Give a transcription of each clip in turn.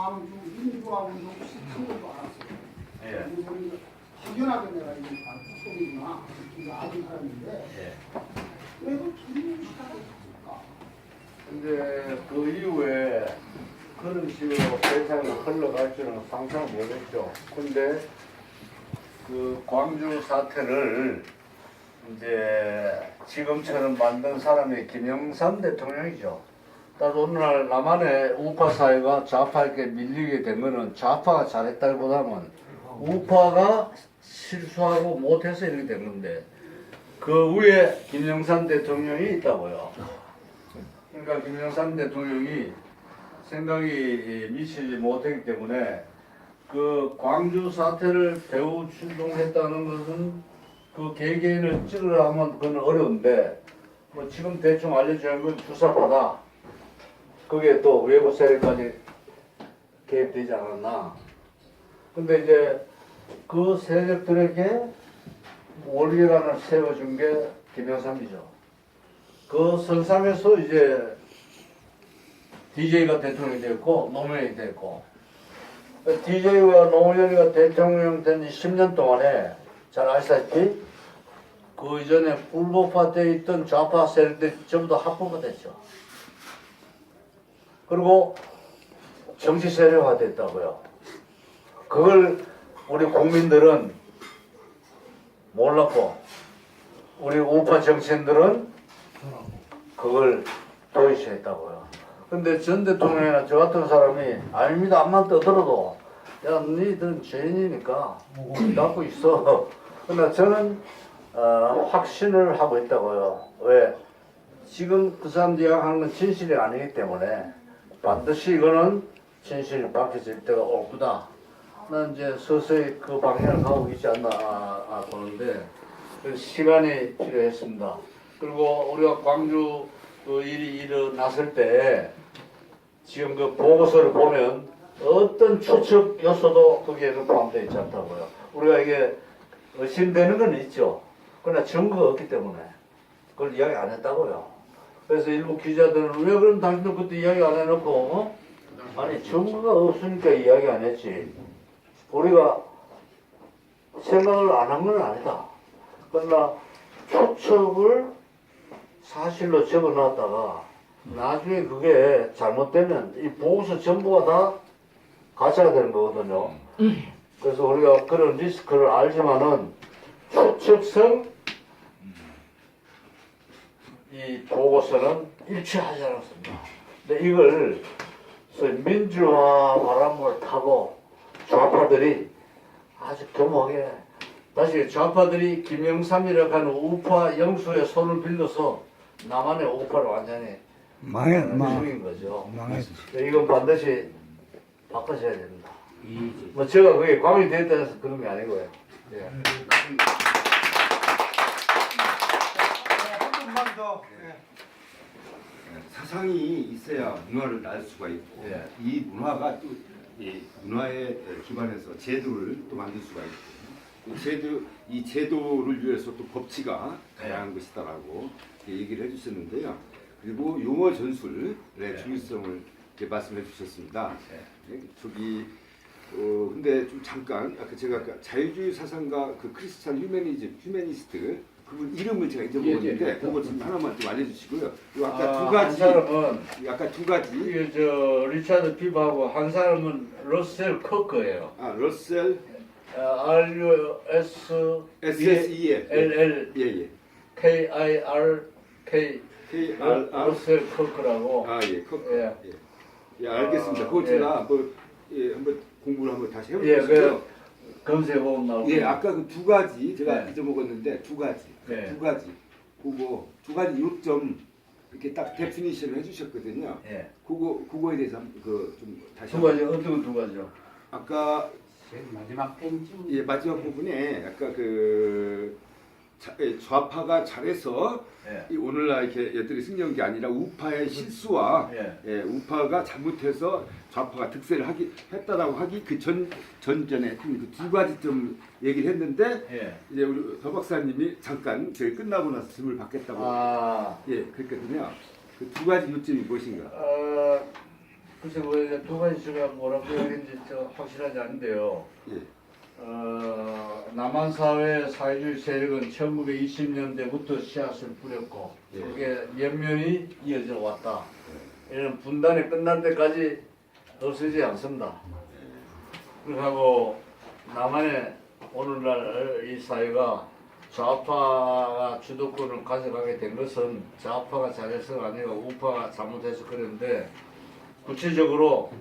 광주 민주화운동 시킨 것도 알았어요. 예. 우리 확연하게 내가 이게 북송이구나 이거 아는 사람인데 예. 왜그 둘이 시작을 했을까? 근데 그 이후에 그런 식으로 세상이 흘러갈 줄은 상상 못했죠. 근데 그 광주 사태를 이제 지금처럼 만든 사람이 김영삼 대통령이죠. 따로 어느 날 남한의 우파 사회가 좌파에게 밀리게 된 거는 좌파가 잘했다기보다는 우파가 실수하고 못해서 이렇게 된 건데 그 위에 김영삼 대통령이 있다고요. 그러니까 김영삼 대통령이 생각이 미치지 못했기 때문에 그 광주 사태를 배후 출동했다는 것은 그 개개인을 찌르라 하면 그건 어려운데 뭐 지금 대충 알려주는 건 주사파다. 그게 또 외부 세력까지 개입되지 않았나. 근데 이제 그 세력들에게 원리관을 세워준 게 김영삼이죠. 그 선상에서 이제 DJ가 대통령이 됐고 노무현이 됐고 DJ와 노무현이가 대통령 된 10년 동안에 잘 아시다시피 그 이전에 불법화되어 있던 좌파 세력들이 전부 다 합법화 됐죠. 그리고 정치 세력화 됐다고요. 그걸 우리 국민들은 몰랐고 우리 우파 정치인들은 그걸 도의시했다고요. 근데 전 대통령이나 저 같은 사람이 아닙니다. 앞만 떠들어도 야 너희들은 죄인이니까 갖고 있어. 그러나 저는 어, 확신을 하고 있다고요. 왜? 지금 그 사람들이 하는 건 진실이 아니기 때문에 반드시 이거는 진실이 밝혀질 때가 올 거다. 난 이제 서서히 그 방향을 가고 있지 않나 아, 아, 보는데 그 시간이 필요했습니다. 그리고 우리가 광주 그 일이 일어났을 때 지금 그 보고서를 보면 어떤 추측 요소도 거기에는 포함되어 있지 않다고요. 우리가 이게 의심되는 건 있죠. 그러나 증거가 없기 때문에 그걸 이야기 안 했다고요. 그래서 일부 기자들은 왜 그럼 당신들 그때 이야기 안 해놓고 어? 아니 증거가 없으니까 이야기 안 했지. 우리가 생각을 안 한 건 아니다. 그러나 추측을 사실로 적어놨다가 나중에 그게 잘못되면 이 보고서 전부가 다 가짜가 되는 거거든요. 그래서 우리가 그런 리스크를 알지만은 추측성 이 보고서는 일치하지 않았습니다. 근데 이걸 민주화 바람을 타고 좌파들이 아주 교묘하게 다시 좌파들이 김영삼이라고 하는 우파 영수의 손을 빌려서 남한의 우파를 완전히 망해 망 죽인 거죠. 망했어. 네, 이건 반드시 바꿔줘야 됩니다. 뭐 제가 그게 광이 됐다 해서 그런 게 아니고요. 예. 한 번만 더. 예. 사상이 있어야 문화를 날 수가 있고 예. 이 문화가 또 이 문화에 기반해서 제도를 또 만들 수가 있고 이 제도 이 제도를 위해서 또 법치가 다양한 것이다라고 이렇게 얘기를 해주셨는데요. 그리고 용어 전술의 중요성을 이렇게 말씀해 주셨습니다. 네, 저기 어 근데 좀 잠깐 아까 제가 아까 자유주의 사상가 그 크리스찬 휴메니즘 휴메니스트 그분 이름을 제가 잊어먹었는데 예, 예. 그거 좀 하나만 좀 알려주시고요. 요 아까 아, 두 한 가지 사람은 아까 두 가지 이게 저 리차드 피바하고 한 사람은 러셀 커크예요. 아 러셀 아, R U S SSEF L L 예예 K I R K K R R 러셀 커크라고. 아예 예. 예. 예 알겠습니다. 그거 예. 제가 한번 예 한번 공부를 한번 다시 예, 해보겠습니다. 검색해보면 나오고. 예 아까 그 두 가지 제가 네. 잊어먹었는데 두 가지 네. 두 가지 그거 두 가지 요점 이렇게 딱 데피니션을 해주셨거든요. 예. 그거 그거에 대해서 그좀 다시 두 가지 어떤 두 가지요? 아까 제일 마지막 펜쯤. 예, 마지막 부분에 아까 그 자- 예, 좌파가 잘해서 예. 이 오늘날 이렇게 여들이 승리한 게 아니라 우파의 실수와 예. 예, 우파가 잘못해서 좌파가 득세를 하기 했다라고 하기 그 전 전전에 그두 가지 좀 얘기를 했는데 예. 이제 우리 서 박사님이 잠깐 저희 끝나고 나서 질문을 받겠다고 아, 예 그랬거든요. 그 두 가지 요점이 무엇인가? 어, 글쎄 뭐두 가지 제가 뭐라고 얘기했는지 저 확실하지 않은데요. 예. 어, 남한 사회 사회주의 세력은 1920년대부터 씨앗을 뿌렸고 예. 그게 연면이 이어져 왔다. 이런 분단이 끝날 때까지 없어지지 않습니다. 그리고 남한의 오늘날 이 사회가 좌파가 주도권을 가져가게 된 것은 좌파가 잘해서가 아니고 우파가 잘못해서 그런데 구체적으로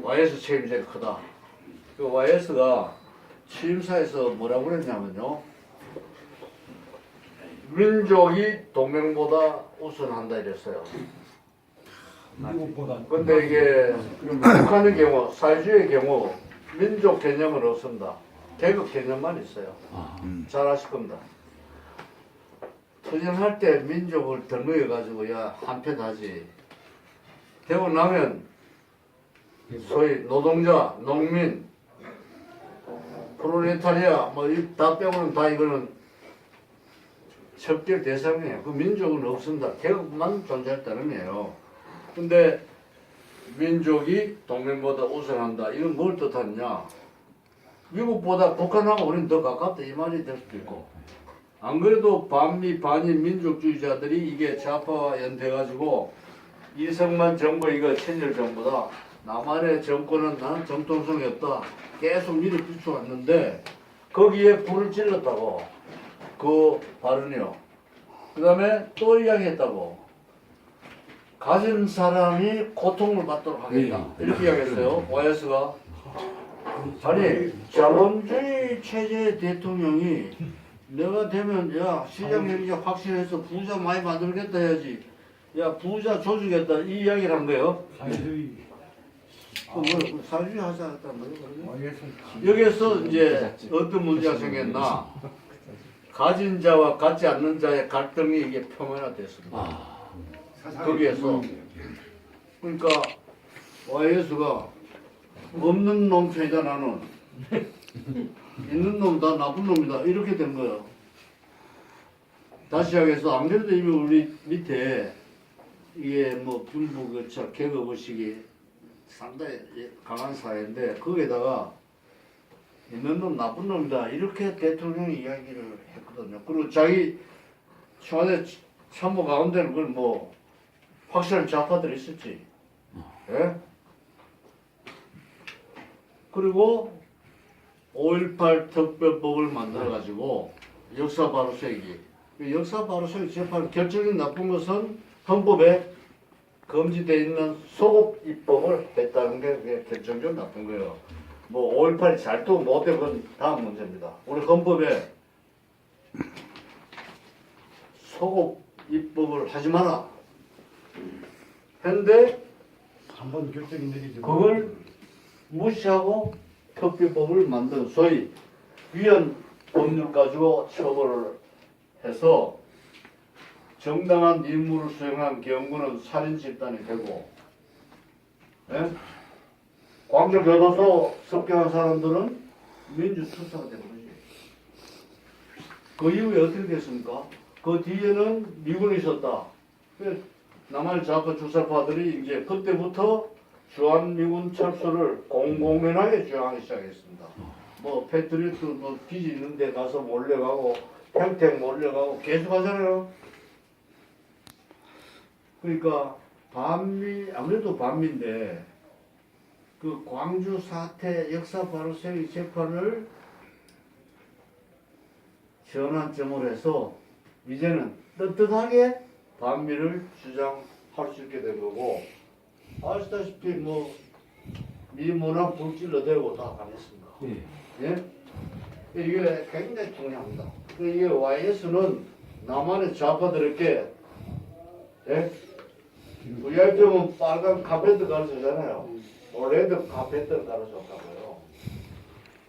YS 책임이 제일 크다. 그 YS가 취임사에서 뭐라고 그랬냐면요. 민족이 동맹보다 우선한다 이랬어요. 미국보다 근데 이게 북한의 경우, 사회주의의 경우 민족 개념은 없습니다. 계급 개념만 있어요. 잘 아실 겁니다. 투쟁할 때 민족을 덜먹여가지고 야 한편 하지. 되고 나면 소위 노동자, 농민, 프로레타리아 뭐다 빼고는 다 이거는 척결 대상이에요. 그 민족은 없습니다. 계급만 존재할 따름이에요. 근데 민족이 동맹보다 우선한다. 이건 뭘 뜻하느냐? 미국보다 북한하고 우리는 더 가깝다 이 말이 될 수도 있고 안 그래도 반미 반인 민족주의자들이 이게 좌파와 연대가지고 이승만 정부 이거 친일 정부다. 남한의 정권은 나는 정통성이 없다. 계속 밀어 비추었는데 거기에 불을 질렀다고 그 발언이요. 그 다음에 또 이야기했다고 가진 사람이 고통을 받도록 하겠다. 이렇게 이야기했어요. YS가. 아니 자본주의 체제의 대통령이 내가 되면 야 시장 경제 확실해서 부자 많이 만들겠다 해야지. 야 부자 줘주겠다 이 이야기를 한 거예요. 사 회주의 그 뭐, 사주의 하자했단 말이에요. YS 여기에서 이제 어떤 문제가 생겼나? 가진 자와 갖지 않는 자의 갈등이 이게 표면화됐습니다. 거기에서 그러니까 YS가 없는 놈 죄다 나는 있는 놈다 나쁜 놈이다 이렇게 된 거예요. 다시 하겠어. 안 그래도 이미 우리 밑에 이게 뭐 군부 그차 계급 의식이 상당히 강한 사회인데 거기에다가 있는 놈 나쁜 놈이다 이렇게 대통령이 이야기를 했거든요. 그리고 자기 청와대 참모 가운데는 그걸 뭐 확실한 좌파들이 있었지. 예? 그리고 5.18 특별법을 만들어가지고 역사 바로 세기. 그 역사 바로 세기 재판 결정이 나쁜 것은 헌법에 금지되어 있는 소급 입법을 했다는 게 결정적으로 나쁜 거예요. 뭐 5.18이 잘도 그건 다음 문제입니다. 우리 헌법에 소급 입법을 하지 마라. 했는데 한번 결정이 내리지 그걸 무시하고 특별법을 만든 소위 위헌 법률 가지고 처벌을 해서 정당한 임무를 수행한 경우는 살인 집단이 되고 예? 광주 교도소 습격한 사람들은 민주투사가 되버리지 그 이후에 어떻게 됐습니까? 그 뒤에는 미군이 있었다. 그 남한 좌파 주사파들이 이제 그때부터 주한미군 철수를 공공연하게 주장하기 시작했습니다. 뭐 패트리어트 뭐 기지 있는 데 가서 몰려가고 평택 몰려가고 계속 하잖아요. 그러니까 반미 아무래도 반미인데 그 광주 사태 역사 바로 세기 재판을 전환점을 해서 이제는 떳떳하게 반미를 주장할 수 있게 된 거고 아시다시피 뭐 미문화 불질러 대고 다 가냈습니다. 예? 이게 굉장히 중요합니다. 그 이게 YS는 남한의 좌파들에게 예? VIP면 빨간 카페트 가르쳐잖아요. 뭐 레드 카페트를 가르쳤다고요.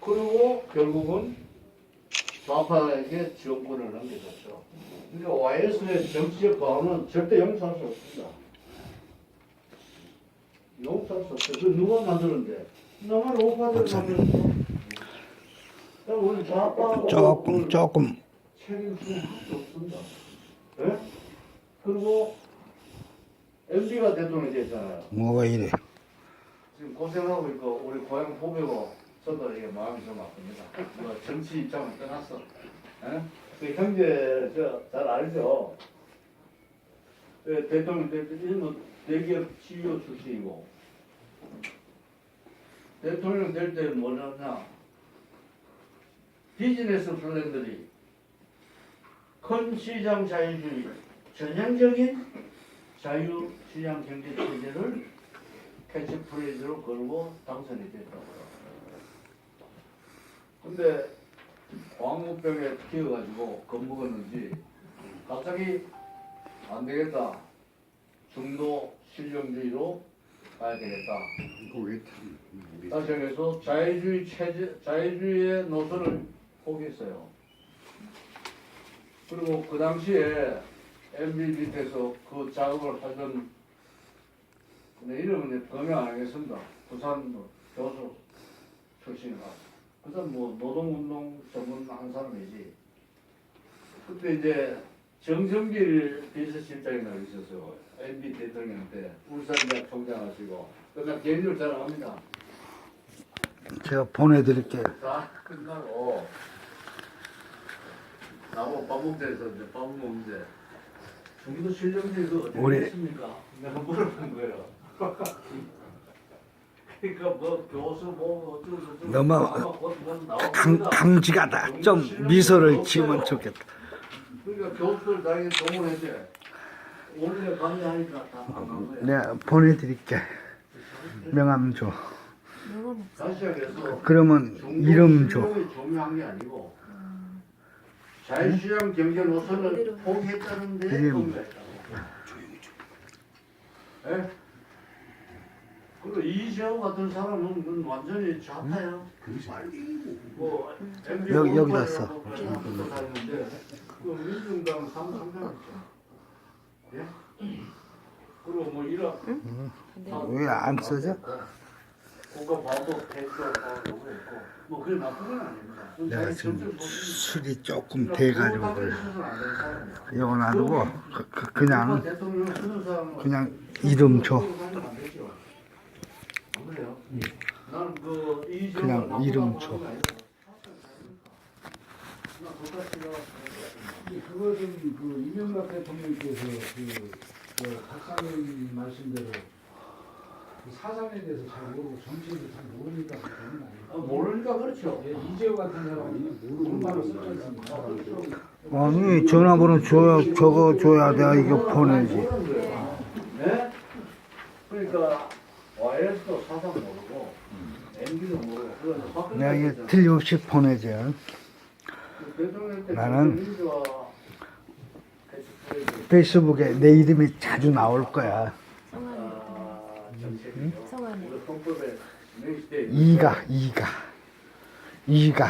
그리고 결국은 좌파에게 정권을 넘겨줬죠. 그러니까 YS의 정치적 과오는 절대 용서할 수 없습니다. 용서할 수 없어요. 그 누가 만드는데? 나만 오빠들 만들었어. 우리 좌파 조금 조금 책임질 수 없습니다. 예? 그리고 MB가 대통령이 됐잖아요. 뭐가 이래? 지금 고생하고 있고 우리 고향 보배고 저도 이게 마음이 좀 아픕니다. 뭐 정치 입장을 떠났어. 예? 그 형제 저 잘 알죠? 그 대통령 때는 대기업 CEO 출신이고 대통령 될 때 뭐냐냐 비즈니스 플랜들이 큰 시장 자유주의 전향적인 자유시장 경제 체제를 캐치프레이즈로 걸고 당선이 됐다고요. 근데 광우병에 튀어가지고 겁먹었는지 갑자기 안 되겠다. 중도 실용주의로 가야 되겠다. 다시 해서 자유주의 체제, 자유주의의 노선을 포기했어요. 그리고 그 당시에 MB 밑에서 그 작업을 하던 내 이름은 이제 범용 안 하겠습니다. 부산 뭐 교수 출신이라. 그다음 뭐 노동운동 전문 한 사람이지. 그때 이제 정성길 비서실장이 나 있었어요. MB 대통령 때 울산대학 총장 하시고 그다음 개인적으로 잘 압니다. 제가 보내드릴게요. 다 끝나고 나보고 밥 먹자 해서 이제 밥 먹는데 실력들이 그 어떻게 우리- 됐습니까? 내가 물어본 거예요. 그러니까 뭐 교수 뭐 어쩌고 저쩌고 너무 아마 곧 그건 나옵니다. 강, 강직하다. 좀 미소를 지으면 좋겠다. 그러니까 교수들 당연히 동원했지. 오늘 강의하니까 거예요. 내가 보내드릴게. 명함 줘. 다시 시작해서 그러면 이름 줘. 실력이 중요한 게 아니고 자유시장 경제 노선을 포기했다는 데 이름. 의미가 있다고. 예? 그리고 이재호 같은 사람은 완전히 좌파야. 뭐 MB 여기- 여기다 올바이라고 써. 그 민중당 삼삼장 있죠. 예? 그리고 뭐 이런 왜안 써져? 국가 반복 패스도 하고 있고 뭐 그게 나쁜 건 아닙니다. 내가 자기 지금. 술이 조금 그러니까 돼가지고 그거 그래. 사람이야. 이거 놔두고 그, 그, 그냥 대통령 그냥 이름 줘. 안. 안 그래요? 나는 그 그냥 나쁘다고 이름 하는 줘. 게 아니라 나 똑같이가 그거 좀그 이명박 대통령께서 그, 그 박사님 말씀대로 그 사상에 대해서 잘 모르고 정치를 잘 모르니까 그런 거 아, 아니에요. 모르니까 그렇죠. 예, 이재호 같은 사람이 얼마나 썼지 않습니까? 아, 그렇죠. 아니 전화번호 줘야 저거 줘야 내가 이거 보내지. 네? 그러니까 YS도 사상 모르고 MB도 모르고 그래서 박근혜 내가 이게 있잖아. 틀림없이 보내줘. 대통령 때 나는 민주화 페이스북에 내 이름이 자주 나올 거야. 이가 이가 이가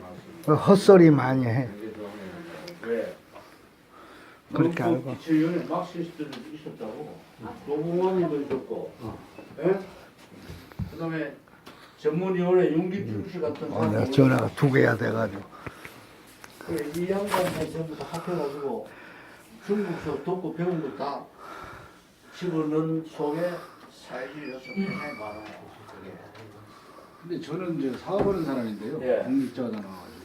많습니다. 그 헛소리 많이 해. 왜? 그렇게 그 알고. 기초위원회 막시스트도 있었다고. 노무원님도 있었고. 예? 그다음에 전문위원회 윤기필 씨 같은 어, 내가 전화가 두 개야 돼가지고. 그래, 이 양반이 전부 다 합해가지고 중국서 듣고 배운 거 다 집어넣은 속에 사회주의 요소 굉장히 많아요. 그게. 근데 저는 이제 사업하는 사람인데요. 예. 국립자가 나와가지고